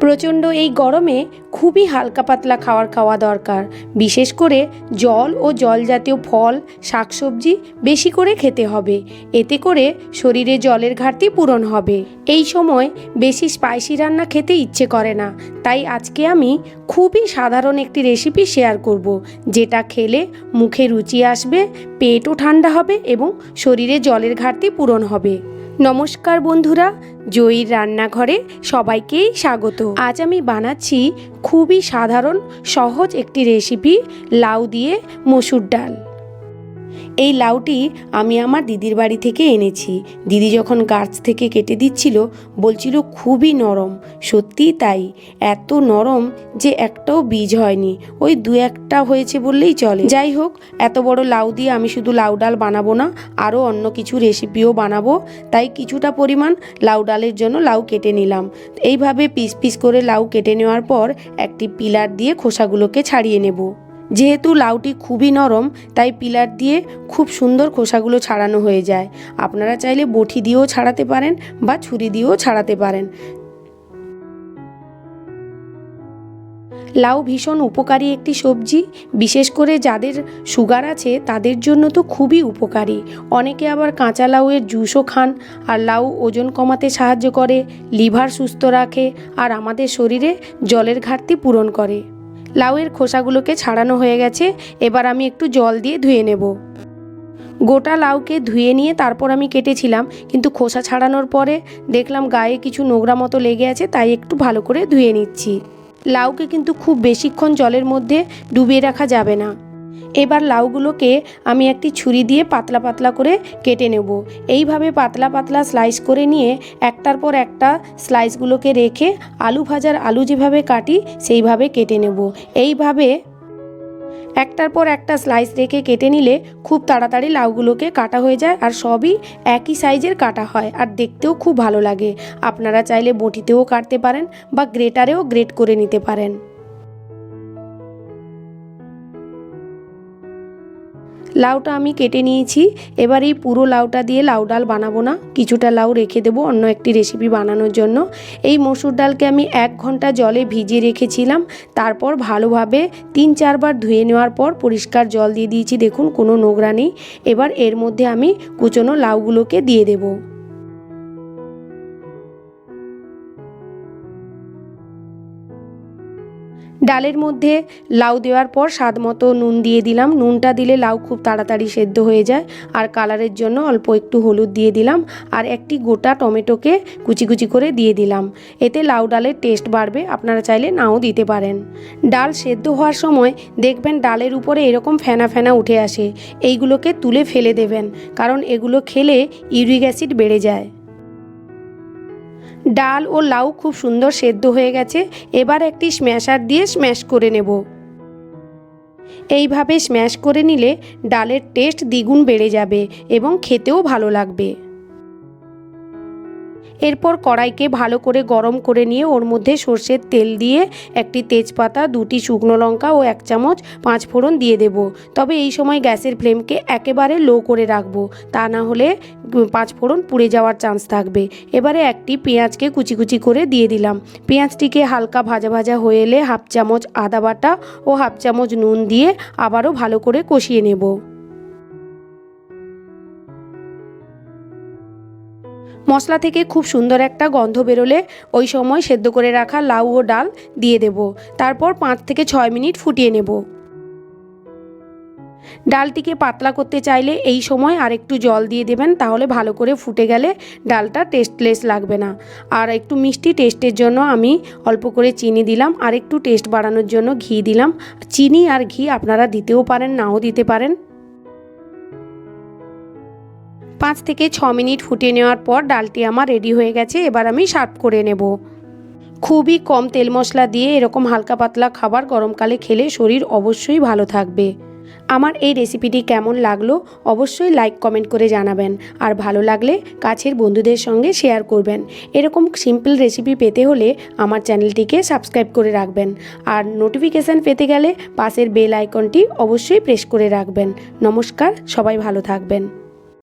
প্রচণ্ড এই গরমে খুবই হালকা পাতলা খাওয়ার খাওয়া দরকার। বিশেষ করে জল ও জল জাতীয় ফল, শাকসবজি বেশি করে খেতে হবে। এতে করে শরীরে জলের ঘাটতি পূরণ হবে। এই সময় বেশি স্পাইসি রান্না খেতে ইচ্ছে করে না। তাই আজকে আমি খুবই সাধারণ একটি রেসিপি শেয়ার করব, যেটা খেলে মুখে রুচি আসবে, পেটও ঠান্ডা হবে এবং শরীরে জলের ঘাটতি পূরণ হবে। নমস্কার বন্ধুরা, জয়ীর রান্নাঘরে সবাইকেই স্বাগত। আজ আমি বানাচ্ছি খুবই সাধারণ, সহজ একটি রেসিপি লাউ দিয়ে মসুর ডাল। এই লাউটি আমি আমার দিদির বাড়ি থেকে এনেছি। দিদি যখন গাছ থেকে কেটে দিচ্ছিল, বলছিল খুবই নরম। সত্যিই তাই, এত নরম যে একটাও বীজ হয়নি। ওই দু একটা হয়েছে বললেই চলে। যাই হোক, এত বড় লাউ দিয়ে আমি শুধু লাউ ডাল বানাবো না, আরও অন্য কিছু রেসিপিও বানাবো। তাই কিছুটা পরিমাণ লাউ ডালের জন্য লাউ কেটে নিলাম। এইভাবে পিস পিস করে লাউ কেটে নেওয়ার পর একটি পিলার দিয়ে খোসাগুলোকে ছাড়িয়ে নেব। যেহেতু লাউটি খুবই নরম, তাই পিলার দিয়ে খুব সুন্দর খোসাগুলো ছাড়ানো হয়ে যায়। আপনারা চাইলে বটি দিয়েও ছাড়াতে পারেন বা ছুরি দিয়েও ছাড়াতে পারেন। লাউ ভীষণ উপকারী একটি সবজি। বিশেষ করে যাদের সুগার আছে, তাদের জন্য তো খুবই উপকারী। অনেকে আবার কাঁচা লাউয়ের জুসও খান, আর লাউ ওজন কমাতে সাহায্য করে, লিভার সুস্থ রাখে, আর আমাদের শরীরে জলের ঘাটতি পূরণ করে। লাউয়ের খোসাগুলোকে ছাড়ানো হয়ে গেছে, এবার আমি একটু জল দিয়ে ধুয়ে নেব। গোটা লাউকে ধুয়ে নিয়ে তারপর আমি কেটেছিলাম, কিন্তু খোসা ছাড়ানোর পরে দেখলাম গায়ে কিছু নোংরা মতো লেগে আছে, তাই একটু ভালো করে ধুয়ে নিচ্ছি। লাউকে কিন্তু খুব বেশিক্ষণ জলের মধ্যে ডুবিয়ে রাখা যাবে না। এবার লাউগুলোকে আমি একটি ছুরি দিয়ে পাতলা পাতলা করে কেটে নেব। এইভাবে পাতলা পাতলা স্লাইস করে নিয়ে একটার পর একটা স্লাইসগুলোকে রেখে আলু ভাজার আলু যেভাবে কাটি সেইভাবে কেটে নেব। এইভাবে একটার পর একটা স্লাইস রেখে কেটে নিলে খুব তাড়াতাড়ি লাউগুলোকে কাটা হয়ে যায় আর সবই একই সাইজের কাটা হয় আর দেখতেও খুব ভালো লাগে। আপনারা চাইলে বটিতেও কাটতে পারেন বা গ্রেটারেও গ্রেট করে নিতে পারেন। লাউটা আমি কেটে নিয়েছি। এবার এই পুরো লাউটা দিয়ে লাউ ডাল বানাবো না। কিছুটা লাউ রেখে দেবো অন্য একটি রেসিপি বানানোর জন্য। এই মসুর ডালকে আমি এক ঘণ্টা জলে ভিজিয়ে রেখেছিলাম। তারপর ভালোভাবে তিন চারবার ধুয়ে নেওয়ার পর পরিষ্কার জল দিয়ে দিয়েছি। দেখুন কোনো নোংরা নেই। এবার এর মধ্যে আমি কুচনো লাউগুলোকে দিয়ে দেবো। ডালের মধ্যে লাউ দেওয়ার পর স্বাদ মতো নুন দিয়ে দিলাম। নুনটা দিলে লাউ খুব তাড়াতাড়ি সেদ্ধ হয়ে যায়। আর কালারের জন্য অল্প একটু হলুদ দিয়ে দিলাম। আর একটি গোটা টমেটোকে কুচি কুচি করে দিয়ে দিলাম। এতে লাউ ডালের টেস্ট বাড়বে, আপনারা চাইলে নাও দিতে পারেন। ডাল সেদ্ধ হওয়ার সময় দেখবেন ডালের উপরে এরকম ফেনা ফেনা উঠে আসে। এইগুলোকে তুলে ফেলে দেবেন, কারণ এগুলো খেলে ইউরিক অ্যাসিড বেড়ে যায়। ডাল ও লাউ খুব সুন্দর সেদ্ধ হয়ে গেছে, এবার একটি স্ম্যাশার দিয়ে স্ম্যাশ করে নেব। এইভাবে স্ম্যাশ করে নিলে ডালের টেস্ট দ্বিগুণ বেড়ে যাবে এবং খেতেও ভালো লাগবে। এরপর কড়াইকে ভালো করে গরম করে নিয়ে ওর মধ্যে সর্ষের তেল দিয়ে একটি তেজপাতা, দুটি শুকনো লঙ্কা ও এক চামচ পাঁচ ফোড়ন দিয়ে দেব। তবে এই সময় গ্যাসের ফ্লেমকে একেবারে লো করে রাখব। তা না হলে পাঁচ ফোড়ন পুড়ে যাওয়ার চান্স থাকবে। এবারে একটি পেঁয়াজকে কুচি কুচি করে দিয়ে দিলাম। পেঁয়াজটিকে হালকা ভাজা ভাজা হয়ে এলে হাফ চামচ আদা বাটা ও হাফ চামচ নুন দিয়ে আবারও ভালো করে কষিয়ে নেব। মশলা থেকে খুব সুন্দর একটা গন্ধ বেরোলে ওই সময় সেদ্ধ করে রাখা লাউ ও ডাল দিয়ে দেব। তারপর পাঁচ থেকে ছয় মিনিট ফুটিয়ে নেব। ডালটিকে পাতলা করতে চাইলে এই সময় আরেকটু জল দিয়ে দেবেন, তাহলে ভালো করে ফুটে গেলে ডালটা টেস্টলেস লাগবে না। আর একটু মিষ্টি টেস্টের জন্য আমি অল্প করে চিনি দিলাম আর একটু টেস্ট বাড়ানোর জন্য ঘি দিলাম। চিনি আর ঘি আপনারা দিতেও পারেন, নাও দিতে পারেন। পাঁচ থেকে ছ মিনিট ফুটিয়ে নেওয়ার পর ডালটি আমার রেডি হয়ে গেছে, এবার আমি সার্ভ করে নেব। খুবই কম তেল মশলা দিয়ে এরকম হালকা পাতলা খাবার গরমকালে খেলে শরীর অবশ্যই ভালো থাকবে। আমার এই রেসিপিটি কেমন লাগল অবশ্যই লাইক, কমেন্ট করে জানাবেন। আর ভালো লাগলে কাছের বন্ধুদের সঙ্গে শেয়ার করবেন। এরকম সিম্পল রেসিপি পেতে হলে আমার চ্যানেলটিকে সাবস্ক্রাইব করে রাখবেন। আর নোটিফিকেশান পেতে গেলে পাশের বেল আইকনটি অবশ্যই প্রেস করে রাখবেন। নমস্কার, সবাই ভালো থাকবেন।